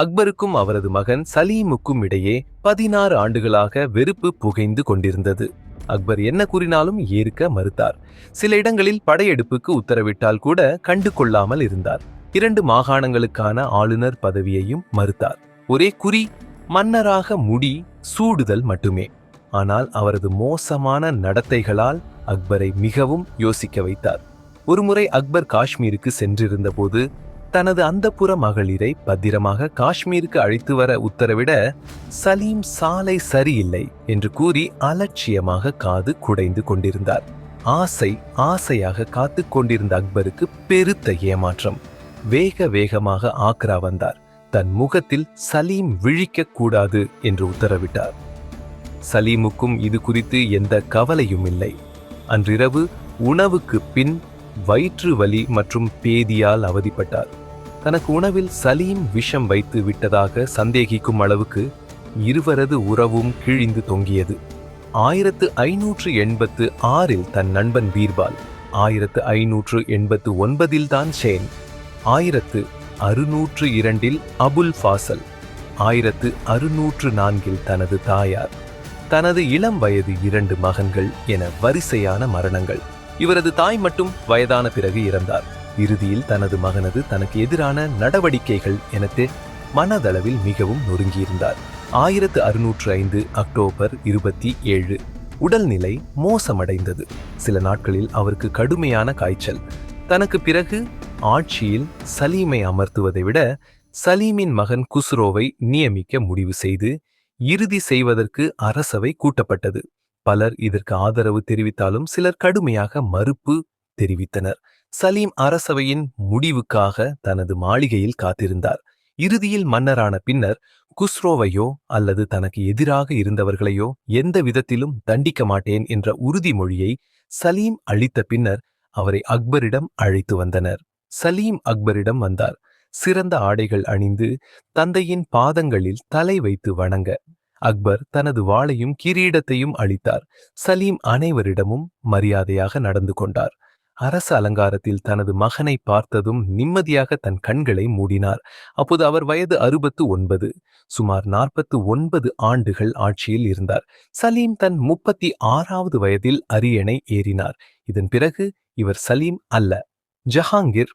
அக்பருக்கும் அவரது மகன் சலீமுக்கும் இடையே பதினாறு ஆண்டுகளாக வெறுப்பு புகைந்து கொண்டிருந்தது. அக்பர் என்ன கூறினாலும் ஏற்க மறுத்தார். சில இடங்களில் படையெடுப்புக்கு உத்தரவிட்டால் கூட கண்டு கொள்ளாமல் இருந்தார். இரண்டு மாகாணங்களுக்கான ஆளுநர் பதவியையும் மறுத்தார். ஒரே குறி மன்னராக முடி சூடுதல் மட்டுமே. ஆனால் அவரது மோசமான நடத்தைகளால் அக்பரை மிகவும் யோசிக்க வைத்தார். ஒருமுறை அக்பர் காஷ்மீருக்கு சென்றிருந்தபோது தனது அந்தப்புற மகளிரை பத்திரமாக காஷ்மீருக்கு அழைத்து வர உத்தரவிட சலீம் சாலை சரியில்லை என்று கூறி அலட்சியமாக காது குடைந்து கொண்டிருந்தார். ஆசை ஆசையாக காத்து கொண்டிருந்த அக்பருக்கு பெருத்த ஏமாற்றம். வேக வேகமாக ஆக்ரா வந்தார். தன் முகத்தில் சலீம் விழிக்கக் கூடாது என்று உத்தரவிட்டார். சலீமுக்கும் இது குறித்து எந்த கவலையும் இல்லை. அன்றிரவு உணவுக்கு பின் வயிற்று வலி மற்றும் பேதியால் அவதிப்பட்டார். தனக்கு உணவில் சலீம் விஷம் வைத்து விட்டதாக சந்தேகிக்கும் அளவுக்கு இருவரது உறவும் கிழிந்து தொங்கியது. ஆயிரத்து ஐநூற்று எண்பத்து ஆறில் தன் நண்பன் பீர்பால் ஆயிரத்து ஐநூற்று எண்பத்து ஒன்பதில் தான் ஷேன் ஆயிரத்து அறுநூற்று இரண்டில் அபுல் ஃபாசல் ஆயிரத்து அறுநூற்று நான்கில் தனது தாயார். தனது இளம் வயது இரண்டு மகன்கள் என வரிசையான மரணங்கள். இவரது தாய் மட்டும் வயதான பிறகு இறந்தார். இறுதியில் தனது மகனது தனக்கு எதிரான நடவடிக்கைகள் எனக்கு மனதளவில் மிகவும் நொறுங்கியிருந்தார். ஆயிரத்து அறுநூற்று ஐந்து அக்டோபர் இருபத்தி ஏழு. உடல்நிலை மோசமடைந்தது. சில நாட்களில் அவருக்கு கடுமையான காய்ச்சல். தனக்கு பிறகு ஆட்சியில் சலீமை அமர்த்துவதை விட சலீமின் மகன் குஸ்ரோவை நியமிக்க முடிவு செய்து இறுதி செய்வதற்கு அரசவை கூட்டப்பட்டது. பலர் இதற்கு ஆதரவு தெரிவித்தாலும் சிலர் கடுமையாக மறுப்பு தெரிவித்தனர். சலீம் அரசவையின் முடிவுக்காக தனது மாளிகையில் காத்திருந்தார். இறுதியில் மன்னரான பின்னர் குஸ்ரோவையோ அல்லது தனக்கு எதிராக இருந்தவர்களையோ எந்த விதத்திலும் தண்டிக்க மாட்டேன் என்ற உறுதிமொழியை சலீம் அளித்த பின்னர் அவரை அக்பரிடம் அழைத்து வந்தனர். சலீம் அக்பரிடம் வந்தார். சிறந்த ஆடைகள் அணிந்து தந்தையின் பாதங்களில் தலை வைத்து வணங்க. அக்பர் தனது வாளையும் கிரீடத்தையும் அளித்தார். சலீம் அனைவரிடமும் மரியாதையாக நடந்து கொண்டார். அரச அலங்காரத்தில் தனது மகனை பார்த்ததும் நிம்மதியாக தன் கண்களை மூடினார். அப்போது அவர் வயது அறுபத்து ஒன்பது சுமார் நாற்பத்து ஒன்பது ஆண்டுகள் ஆட்சியில் இருந்தார். சலீம் தன் முப்பத்தி ஆறாவது வயதில் அரியணை ஏறினார். இதன் பிறகு இவர் சலீம் அல்ல ஜஹாங்கீர்